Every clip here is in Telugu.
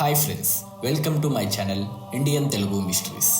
Hi friends welcome to my channel Indian Telugu mysteries.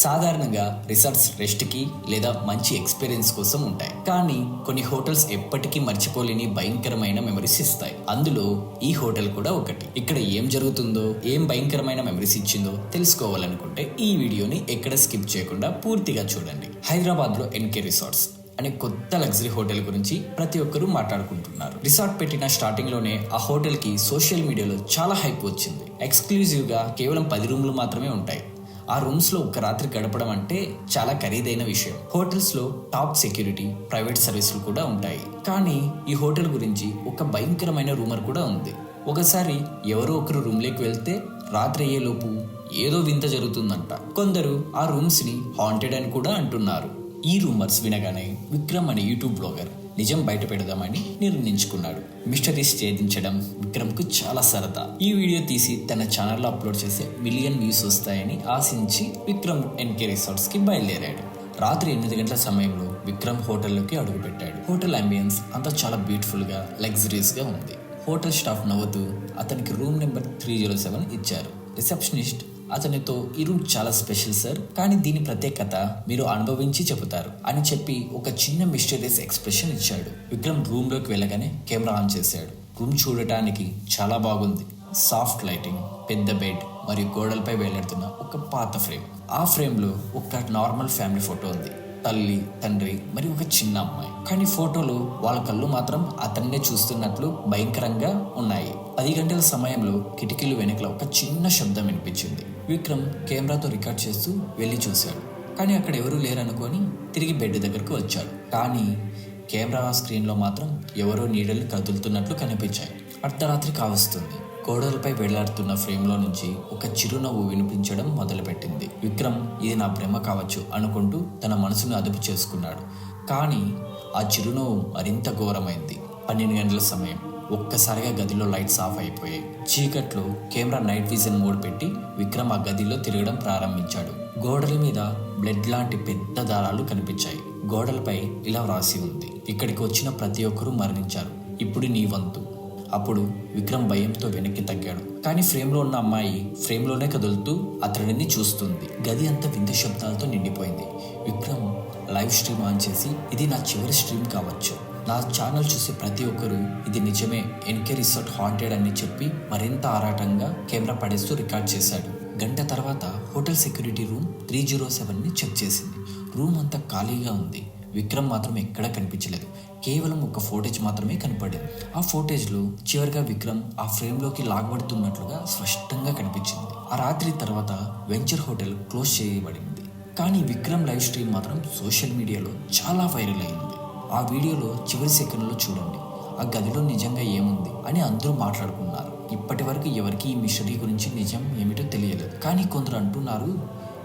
సాధారణంగా రిసార్ట్స్ రెస్ట్కి లేదా మంచి ఎక్స్పీరియన్స్ కోసం ఉంటాయి. కానీ కొన్ని హోటల్స్ ఎప్పటికీ మర్చిపోలేని భయంకరమైన మెమరీస్ ఇస్తాయి. అందులో ఈ హోటల్ కూడా ఒకటి. ఇక్కడ ఏం జరుగుతుందో ఏం భయంకరమైన మెమరీస్ ఇచ్చిందో తెలుసుకోవాలనుకుంటే ఈ వీడియోని ఎక్కడ స్కిప్ చేయకుండా పూర్తిగా చూడండి. హైదరాబాద్లో ఎన్కే రిసార్ట్స్. అనే కొత్త లగ్జరీ హోటల్ గురించి ప్రతి ఒక్కరూ మాట్లాడుకుంటున్నారు. రిసార్ట్ పెట్టిన స్టార్టింగ్లోనే ఆ హోటల్కి సోషల్ మీడియాలో చాలా హైప్ వచ్చింది. ఎక్స్క్లూజివ్గా కేవలం పది రూమ్లు మాత్రమే ఉంటాయి. ఆ రూమ్స్లో ఒక రాత్రి గడపడం అంటే చాలా ఖరీదైన విషయం. హోటల్స్లో టాప్ సెక్యూరిటీ ప్రైవేట్ సర్వీసులు కూడా ఉంటాయి. కానీ ఈ హోటల్ గురించి ఒక భయంకరమైన రూమర్ కూడా ఉంది. ఒకసారి ఎవరో ఒకరు రూమ్లోకి వెళ్తే రాత్రి అయ్యేలోపు ఏదో వింత జరుగుతుందంట. కొందరు ఆ రూమ్స్ని హాంటెడ్ అని కూడా అంటున్నారు. ఈ రూమర్స్ వినగానే విక్రమ్ అనే యూట్యూబ్ బ్లాగర్ నిజం బయట పెడదామని నిర్ణయించుకున్నాడు మిస్టరీస్ ఛేదించడం విక్రమ్కు చాలా సరదా. ఈ వీడియో తీసి తన ఛానల్లో అప్లోడ్ చేసి మిలియన్ వ్యూస్ వస్తాయని ఆశించి విక్రమ్ ఎన్కే రిసార్ట్స్కి బయలుదేరాడు. రాత్రి ఎనిమిది గంటల సమయంలో విక్రమ్ హోటల్లోకి అడుగుపెట్టాడు. హోటల్ అంబియన్స్ అంతా చాలా బ్యూటిఫుల్గా లగ్జరీస్గా ఉంది. హోటల్ స్టాఫ్ నవ్వుతూ అతనికి room number three zero seven ఇచ్చారు. రిసెప్షనిస్ట్ అతనితో ఈ రూమ్ చాలా స్పెషల్ సార్. కానీ దీని ప్రత్యేకత మీరు అనుభవించి చెబుతారు అని చెప్పి ఒక చిన్న మిస్టరీస్ ఎక్స్ప్రెషన్ ఇచ్చాడు. విక్రమ్ రూమ్లోకి వెళ్ళగానే కెమెరా ఆన్ చేశాడు. రూమ్ చూడటానికి చాలా బాగుంది. సాఫ్ట్ లైటింగ్ పెద్ద బెడ్ మరియు గోడలపై వేలాడుతున్న ఒక పాత ఫ్రేమ్. ఆ ఫ్రేమ్లో ఒక నార్మల్ ఫ్యామిలీ ఫోటో ఉంది. తల్లి తండ్రి మరియు ఒక చిన్న అమ్మాయి. కానీ ఫోటోలో వాళ్ళ కళ్ళు మాత్రం అతన్నే చూస్తున్నట్లు భయంకరంగా ఉన్నాయి. పది గంటల సమయంలో కిటికీలు వెనుకల ఒక చిన్న శబ్దం వినిపించింది. విక్రమ్ కెమెరాతో రికార్డ్ చేస్తూ వెళ్ళి చూశాడు. కానీ అక్కడ ఎవరూ లేరనుకొని తిరిగి బెడ్ దగ్గరకు వచ్చాడు. కానీ కెమెరా స్క్రీన్లో మాత్రం ఎవరో నీడలు కదులుతున్నట్లు కనిపించాయి. అర్ధరాత్రి కావస్తుంది. గోడలపై వేలాడుతున్న ఫ్రేమ్లో నుంచి ఒక చిరునవ్వు వినిపించడం మొదలుపెట్టింది. విక్రమ్ ఇది నా ప్రేమ కావచ్చు అనుకుంటూ తన మనసును అదుపు చేసుకున్నాడు. కానీ ఆ చిరునవ్వు మరింత ఘోరమైంది. పన్నెండు గంటల సమయం. ఒక్కసారిగా గదిలో లైట్స్ ఆఫ్ అయిపోయాయి. చీకట్లో కెమెరా నైట్ విజన్ మోడ్ పెట్టి విక్రమ్ ఆ గదిలో తిరగడం ప్రారంభించాడు. గోడల మీద బ్లడ్ లాంటి పెద్ద దారాలు కనిపించాయి. గోడలపై ఇలా వ్రాసి ఉంది. ఇక్కడికి వచ్చిన ప్రతి ఒక్కరూ మరణించారు. ఇప్పుడు నీ వంతు. అప్పుడు విక్రమ్ భయంతో వెనక్కి తగ్గాడు. కానీ ఫ్రేమ్లో ఉన్న అమ్మాయి ఫ్రేమ్లోనే కదులుతూ అతడిని చూస్తుంది. గది అంతా వింత శబ్దాలతో నిండిపోయింది. విక్రమ్ లైవ్ స్ట్రీమ్ ఆన్ చేసి ఇది నా చివరి స్ట్రీమ్ కావచ్చు. నా ఛానల్ చూసే ప్రతి ఒక్కరూ ఇది నిజమే ఎన్కే రిసార్ట్ హాంటెడ్ అని చెప్పి మరింత ఆరాటంగా కెమెరా పడేస్తూ రికార్డ్ చేశాడు. గంట తర్వాత hotel security room three zero సెవెన్ని check చేసింది. రూమ్ అంతా ఖాళీగా ఉంది. విక్రమ్ మాత్రం ఎక్కడా కనిపించలేదు. కేవలం ఒక ఫోటేజ్ మాత్రమే కనపడింది. ఆ ఫోటేజ్లో చివరిగా విక్రమ్ ఆ ఫ్రేమ్లోకి లాగబడుతున్నట్లుగా స్పష్టంగా కనిపించింది. ఆ రాత్రి తర్వాత వెంచర్ హోటల్ క్లోజ్ చేయబడింది. కానీ విక్రమ్ లైవ్ స్ట్రీమ్ మాత్రం సోషల్ మీడియాలో చాలా వైరల్ అయింది. ఆ వీడియోలో చివరి సెకండ్లో చూడండి. ఆ గదిలో నిజంగా ఏముంది? అని అందరూ మాట్లాడుకున్నారు. ఇప్పటి వరకు ఎవరికి ఈ మిషనరీ గురించి నిజం ఏమిటో తెలియలేదు. కానీ కొందరు అంటున్నారు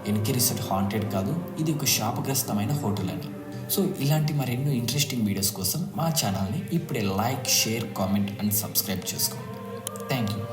ఎన్కే రిసార్ట్ హాంటెడ్ కాదు ఇది ఒక శాపగ్రస్తమైన హోటల్ అని. సో ఇలాంటి మరెన్నో ఇంట్రెస్టింగ్ వీడియోస్ కోసం మా ఛానల్ని ఇప్పుడే like share comment and subscribe చేసుకోండి. Thank you